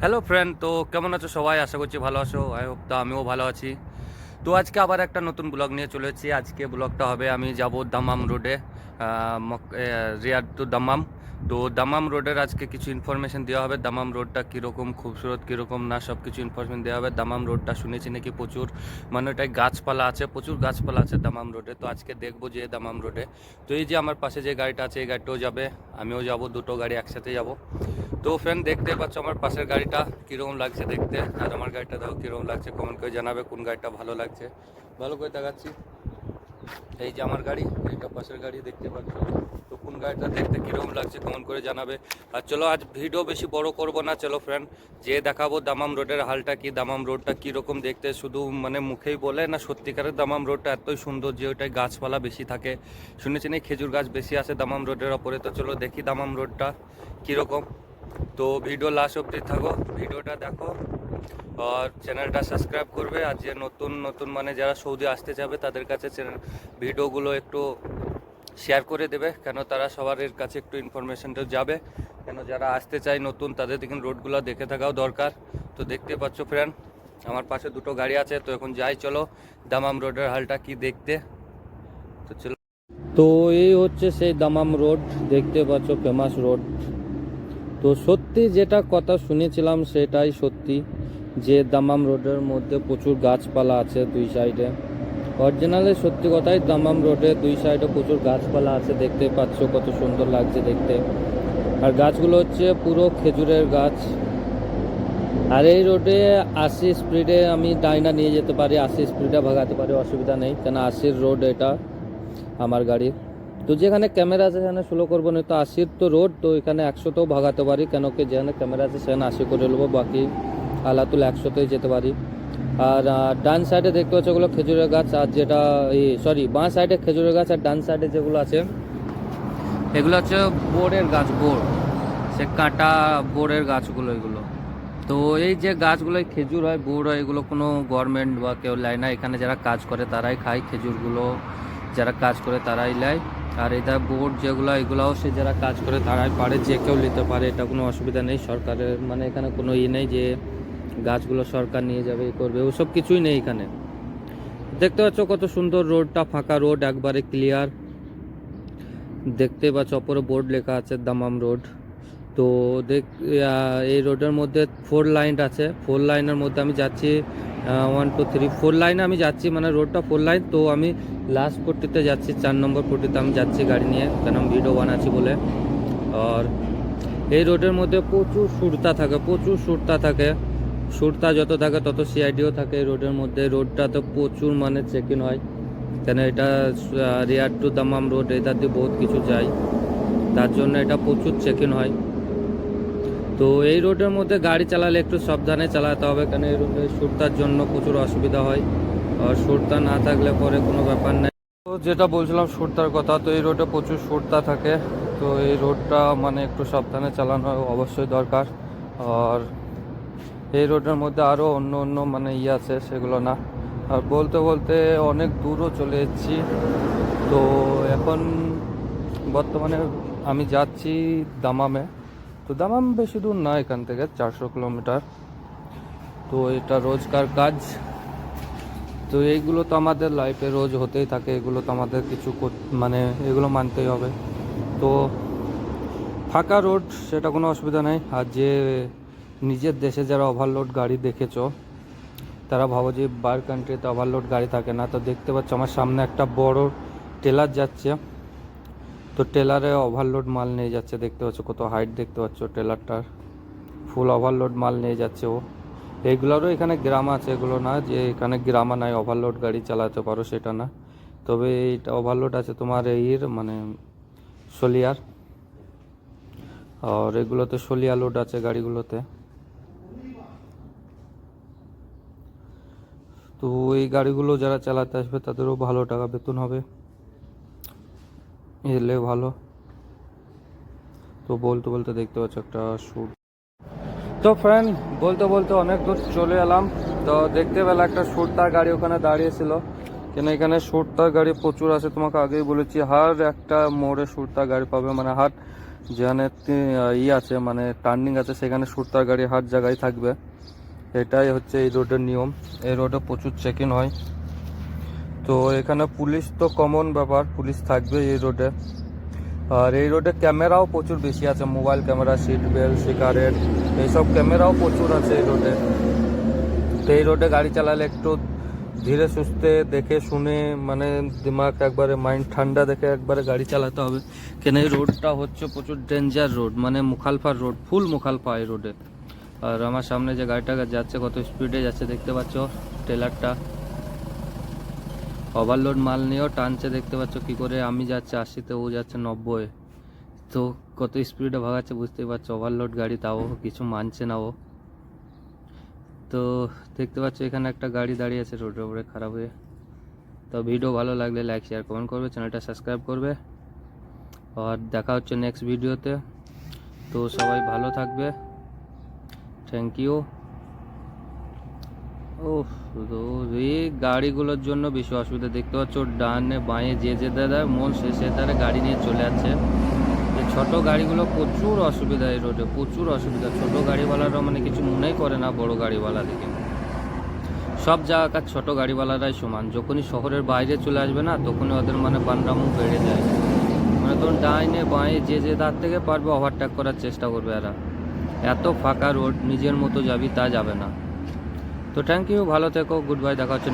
Hello friend তো কেমন আছো সবাই? আশা করছি ভালো আছো। আই হোপ তো আমিও ভালো আছি। তো আজকে আবার একটা নতুন ব্লগ নিয়ে চলে এসেছি। আজকে ব্লগটা হবে, আমি যাব দামাম রোডে রিয়াদ টু দামাম তো দামাম রোডের আজকে কিছু ইনফরমেশন দেওয়া হবে। দামাম রোডটা কীরকম, খুবসুরত কীরকম, না সব কিছু ইনফরমেশন দেওয়া হবে। দামাম রোডটা শুনেছি নাকি প্রচুর মানে ওটাই গাছপালা আছে, প্রচুর গাছপালা আছে দামাম রোডে তো আজকে দেখব যে দামাম রোডে তো এই যে আমার পাশে যে গাড়িটা আছে, এই গাড়িটাও যাবে। আমিও যাব, দুটো গাড়ি একসাথে যাব। তো ফ্রেন্ড দেখতে পাচ্ছ আমার পাশের গাড়িটা কীরকম লাগছে দেখতে? আর আমার গাড়িটা দেখো কীরকম লাগছে কমেন্ট করে জানাবে কোন গাড়িটা ভালো লাগছে। ভালো করে দেখাচ্ছি। এই যে আমার গাড়ি, এইটা পাশের গাড়ি দেখতে পাচ্ছ। তো কোন গাড়িটা দেখতে কীরকম লাগছে কমেন্ট করে জানাবে। আর চলো, আজ ভিডিও বেশি বড় করব না। চলো ফ্রেন্ড যে দেখাবো দামাম রোডের হালটা কি, দামাম রোডটা কীরকম দেখতে, শুধু মানে মুখেই বলে না, সত্যিকারের দামাম রোডটা এতই সুন্দর যে ওটায় গাছপালা বেশি থাকে। শুনেছি না খেজুর গাছ বেশি আছে দামাম রোডের ওপরে। তো চলো দেখি দামাম রোডটা কীরকম। তো ভিডিও লাস্ট অবধি থাকো, ভিডিওটা দেখো আর চ্যানেলটা সাবস্ক্রাইব করবে। আর যে নতুন নতুন মানে যারা সৌদি আসতে যাবে, তাদের কাছে চ্যানেল ভিডিওগুলো একটু শেয়ার করে দেবে, কেন তারা সবার কাছে একটু ইনফরমেশনটা যাবে। কেন যারা আসতে চায় নতুন, তাদের দেখুন রোডগুলো দেখে থাকাও দরকার। তো দেখতে পাচ্ছ ফ্রেন্ড আমার পাশে দুটো গাড়ি আছে, তো এখন যাই, চলো দামাম রোডের হালটা কি দেখতে। তো চলো। তো এই হচ্ছে সেই দামাম রোড, দেখতে পাচ্ছ ফেমাস রোড তো সত্যি যেটা কথা শুনেছিলাম সেটাই সত্যি যে দামাম রোডের মধ্যে প্রচুর গাছপালা আছে দুই সাইডে। অরিজিনালি সত্যি কথাই দামাম রোডে দুই সাইডে প্রচুর গাছপালা আছে দেখতে পাচ্ছ কত সুন্দর লাগছে দেখতে। আর গাছগুলো হচ্ছে পুরো খেজুরের গাছ। আর এই রোডে আশি স্পিডে আমি ডাইনা নিয়ে যেতে পারি, আশি স্পিডে ভাগাতে পারি, অসুবিধা নেই। কেন আশির রোড এটা, আমার গাড়ি তো যেখানে ক্যামেরা আছে, সেখানে স্লো করব না তো আশির তো রোড, তো এখানে একশোতেও ভাগাতে পারি কেন কি যেখানে ক্যামেরা আছে, সেখানে আশি করে নেব বাকি আলাতুল একশোতেই যেতে পারি। আর ডান সাইডে দেখতে পাচ্ছ ওগুলো খেজুরের গাছ, আর যেটা এই সরি বাঁ সাইডে খেজুরের গাছ, আর ডান সাইডে যেগুলো আছে, এগুলো হচ্ছে বোরের গাছ, বোর। সে কাঁটা বোরের গাছগুলো এগুলো। তো এই যে গাছগুলো খেজুর হয়, বোর হয়, এগুলো কোনো গভর্নমেন্ট বা কেউ নেয় না। এখানে যারা কাজ করে, তারাই খায় খেজুরগুলো। যারা কাজ করে, তারাই নেয় আর এটা বোর্ড যেগুলো, এগুলাও সে যারা কাজ করে তারাই পারে, যে কেউ নিতে পারে, এটা কোনো অসুবিধা নেই। সরকারের মানে এখানে কোনো ই নেই যে গাছগুলো সরকার নিয়ে যাবে করবে, ওসব কিছুই নেই এখানে। দেখতে পাচ্ছ কত সুন্দর রোডটা, ফাঁকা রোড, একবারে ক্লিয়ার দেখতে পাচ্ছ অপরে বোর্ড লেখা আছে, দামাম রোড। তো দেখ এই রোডের মধ্যে ফোর লাইন আছে। ফোর লাইনের মধ্যে আমি যাচ্ছি ওয়ান টু থ্রি ফোর লাইনে আমি যাচ্ছি মানে রোডটা ফোর লাইন তো আমি লাস্ট পট্টিতে যাচ্ছি, চার নম্বর পট্টিতে আমি যাচ্ছি গাড়ি নিয়ে, কেন আমি ভিডিও বানাচ্ছি বলে। আর এই রোডের মধ্যে প্রচুর সুরতা থাকে, প্রচুর সুরতা থাকে। সুরতা যত থাকে, তত সিআইডিও থাকে এই রোডের মধ্যে। রোডটা তো প্রচুর মানে চেকিং হয়। কেন এটা রিয়ার টু দামাম রোড এটা দিয়ে বহুত কিছু যায়। তার জন্য এটা প্রচুর চেক হয়। তো এই রোডের মধ্যে গাড়ি চালালে একটু সাবধানে চালাতে হবে, কারণ এই রোডে সুরতার জন্য প্রচুর অসুবিধা হয়। আর সুরতা না থাকলে পরে কোনো ব্যাপার নেই। তো যেটা বলছিলাম সুরতার কথা, তো এই রোডে প্রচুর সুরতা থাকে। তো এই রোডটা মানে একটু সাবধানে চালানো অবশ্যই দরকার। আর এই রোডের মধ্যে আরও অন্য অন্য মানে ইয়ে আছে, সেগুলো না। আর বলতে বলতে অনেক দূরও চলে এসেছি তো এখন বর্তমানে আমি যাচ্ছি দামামে। তো দামাম বেশি দূর না এখান থেকে, চারশো কিলোমিটার। তো এটা রোজকার কাজ। তো এইগুলো তো আমাদের লাইফে রোজ হতেই থাকে, এগুলো তো আমাদের কিছু মানে এগুলো মানতেই হবে। তো ফাঁকা রোড সেটা কোনো অসুবিধা নেই। আর যে নিজের দেশে যারা ওভারলোড গাড়ি দেখেছ, তারা ভাবো যে বার কান্ট্রিতে ওভারলোড গাড়ি থাকে না। তো দেখতে পাচ্ছ আমার সামনে একটা বড় টেলার যাচ্ছে। তো টেলারে ওভারলোড মাল নিয়ে যাচ্ছে, দেখতে পাচ্ছ কত হাইট দেখতে পাচ্ছ টেলারটার ফুল ওভারলোড মাল নিয়ে যাচ্ছে ও। এগুলোরও এখানে গ্রাম আছে, এগুলো না, যে এখানে গ্রামা নাই ওভারলোড গাড়ি চালাতে পারো সেটা না। তবে এইটা ওভারলোড আছে তোমার এইর মানে সলিয়ার। আর এগুলোতে সলিয়া লোড আছে গাড়িগুলোতে। তো এই গাড়িগুলো যারা চালাতে আসবে তাদেরও ভালো টাকা বেতন হবে। এলে ভালো। তো বলতে বলতে দেখতে পাচ্ছ একটা শুট তো ফ্রেন্ড বলতে বলতে অনেক দূর চলে এলাম। তো দেখতে পেলে একটা সুরতার গাড়ি ওখানে দাঁড়িয়েছিল। কেন এখানে সুরতার গাড়ি প্রচুর আছে, তোমাকে আগেই বলেছি। হার একটা মোড়ে সুরতার গাড়ি পাবে মানে হার যেখানে ই আছে মানে টার্নিং আছে, সেখানে সুরতার গাড়ি হাট জায়গায় থাকবে। এটাই হচ্ছে এই রোডের নিয়ম। এই রোডে প্রচুর চেক ইন হয়। তো এখানে পুলিশ তো কমন ব্যাপার, পুলিশ থাকবে এই রোডে আর এই রোডে ক্যামেরাও প্রচুর বেশি আছে mobile camera seat belt cigarette এইসব ক্যামেরাও প্রচুর আছে এই রোডে তো এই রোডে গাড়ি চালালে একটু ধীরে সুস্থে দেখে শুনে মানে দিমাগ একবারে মাইন্ড ঠান্ডা দেখে একবারে গাড়ি চালাতে হবে। কেন এই রোডটা হচ্ছে প্রচুর ডেঞ্জার রোড মানে মুখালফার রোড ফুল মুখালফা এই রোডে আর আমার সামনে যে গাড়িটা যাচ্ছে, কত স্পিডে যাচ্ছে দেখতে পাচ্ছ ট্রেলারটা ওভারলোড মাল নিয়েও টানছে, দেখতে পাচ্ছ কি করে আমি যাচ্ছে, আশিতে, ও যাচ্ছে নব্বই। তো কত স্পিডে ভাগাচ্ছে বুঝতেই পারছ ওভারলোড গাড়ি তাও কিছু মানছে না ও। তো দেখতে পাচ্ছ এখানে একটা গাড়ি দাঁড়িয়ে আছে রোডের উপরে খারাপ হয়ে। তো ভিডিও ভালো লাগলে লাইক শেয়ার কমেন্ট করবে চ্যানেলটা সাবস্ক্রাইব করবে। আর দেখা হচ্ছে নেক্সট ভিডিওতে তো সবাই ভালো থাকবে। থ্যাংক ইউ ও তো এই গাড়িগুলোর জন্য বেশি অসুবিধা। দেখতে পাচ্ছ, ডানে বাঁয়ে যে যে দাদা, মন সে সে তারা গাড়ি নিয়ে চলে যাচ্ছে। ছোট গাড়িগুলো প্রচুর অসুবিধা এই রোডে প্রচুর অসুবিধা। ছোট গাড়িওয়ালারা মানে কিছু মনেই করে না বড় গাড়িওয়ালা দিকে সব জায়গাকার ছোট গাড়িওয়ালারাই সমান। যখনই শহরের বাইরে চলে আসবে না, তখনই ওদের মানে পান্ডামু বেড়ে যায়। মানে তখন ডাইনে বাঁয়ে যে যে তার থেকে পারবে, ওভারটেক করার চেষ্টা করবে এরা। এত ফাঁকা রোড নিজের মতো যাবি তা যাবে না। তো থ্যাংক ইউ ভালো থেকো গুড বাই দেখা হচ্ছে